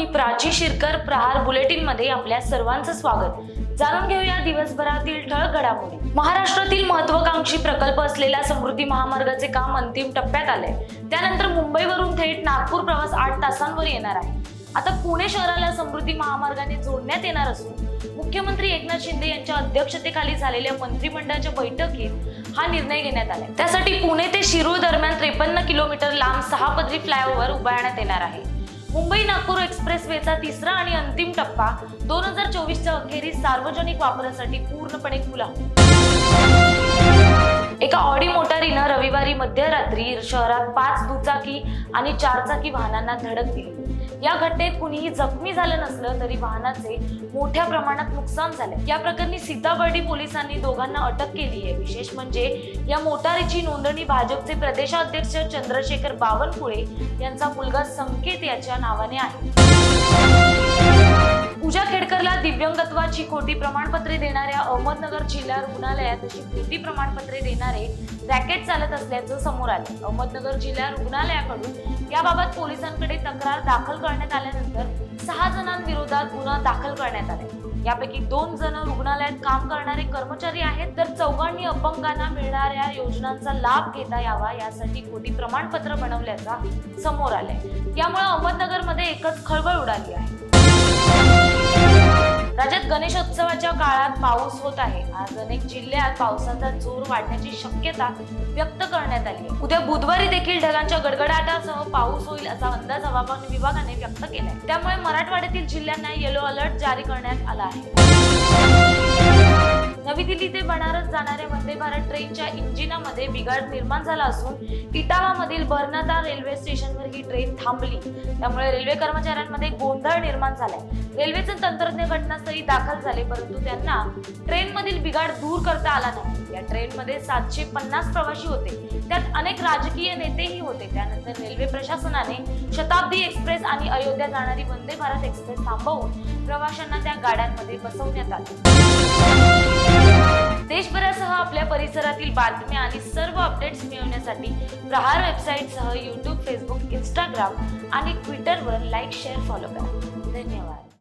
मी प्राची शिरकर प्रहार बुलेटिनमध्ये आपल्या सर्वांचं स्वागत. जाणून घेऊया दिवसभरातील ठळक घडामोडी. महाराष्ट्रातील महत्वाकांक्षी प्रकल्प असलेल्या समृद्धी महामार्गाचे काम अंतिम टप्प्यात आले त्यानंतर मुंबईवरून थेट नागपूर प्रवास आठ तासांवर येणार आहे. आता पुणे शहराला समृद्धी महामार्गाने जोडण्यात येणार असून मुख्यमंत्री एकनाथ शिंदे यांच्या अध्यक्षतेखाली झालेल्या मंत्रिमंडळाच्या बैठकीत हा निर्णय घेण्यात आला त्यासाठी पुणे ते शिरूर दरम्यान त्रेपन्न किलोमीटर लांब सहा पदरी फ्लायओव्हर उभारण्यात येणार आहे. मुंबई नागपूर एक्सप्रेसवेचा तिसरा आणि अंतिम टप्पा दोन हजार चोवीसच्या अखेरीस सार्वजनिक वापरासाठी पूर्णपणे खुला. एका ऑडी मोटारीनं रविवारी मध्यरात्री शहरात पाच दुचाकी आणि चारचाकी वाहनांना धडक दिली. या घटनेत कुणीही जखमी झालं नसलं तरी वाहनाचे मोठ्या प्रमाणात नुकसान झाले. या प्रकरणी सीताबर्डी पोलिसांनी दोघांना अटक केली आहे. विशेष म्हणजे या मोटारीची नोंदणी भाजपचे प्रदेशाध्यक्ष चंद्रशेखर बावनकुळे यांचा मुलगा संकेत याच्या नावाने आहे. दिव्यांगत्वाची खोटी प्रमाणपत्रे देणाऱ्या अहमदनगर जिल्हा रुग्णालयात अशी खोटी प्रमाणपत्रे देणारे रॅकेट चालत असल्याचं समोर आलं. अहमदनगर जिल्हा रुग्णालयाकडून याबाबत पोलिसांकडे तक्रार दाखल करण्यात आल्यानंतर सहा जणांविरोधात गुन्हा दाखल करण्यात आले. यापैकी दोन जण रुग्णालयात काम करणारे कर्मचारी आहेत तर चौघांनी अपंगांना मिळणाऱ्या योजनांचा लाभ घेता यावा यासाठी खोटी प्रमाणपत्र बनवल्याचा समोर आलंय. त्यामुळे अहमदनगरमध्ये एकच खळबळ उडाली आहे. राज्यात गणेशोत्सवाच्या काळात पाऊस होत आहे. आज अनेक जिल्ह्यात पावसाचा जोर वाढण्याची शक्यता व्यक्त करण्यात आली आहे. उद्या बुधवारी देखील ढगांच्या गडगडाटासह पाऊस होईल असा अंदाज हवामान विभागाने व्यक्त केलाय. त्यामुळे मराठवाड्यातील जिल्ह्यांना येलो अलर्ट जारी करण्यात आला आहे. नवी दिल्ली ते बनारस जाणाऱ्या वंदे भारत ट्रेनच्या इंजिनामध्ये बिघाड निर्माण झाला असून इटावामधील बर्नाता रेल्वे स्टेशनवर ही ट्रेन थांबली. त्यामुळे रेल्वे कर्मचाऱ्यांमध्ये गोंधळ निर्माण झालाय. रेल्वेचे तंत्रज्ञ घटनास्थळी दाखल झाले परंतु त्यांना ट्रेनमधील बिघाड दूर करता आला नाही. या ट्रेनमध्ये सातशे पन्नास प्रवासी होते. त्यात अनेक राजकीय नेतेही होते. त्यानंतर रेल्वे प्रशासनाने शताब्दी एक्सप्रेस आणि अयोध्या जाणारी वंदे भारत एक्सप्रेस थांबवून प्रवाशांना त्या गाड्यांमध्ये बसवण्यात आले. देशभरासह आपल्या परिसरातील बातम्या आणि सर्व अपडेट्स मिळवण्यासाठी प्रहार वेबसाईटसह यूट्यूब फेसबुक इंस्टाग्राम आणि ट्विटरवर लाईक शेअर फॉलो करा. धन्यवाद.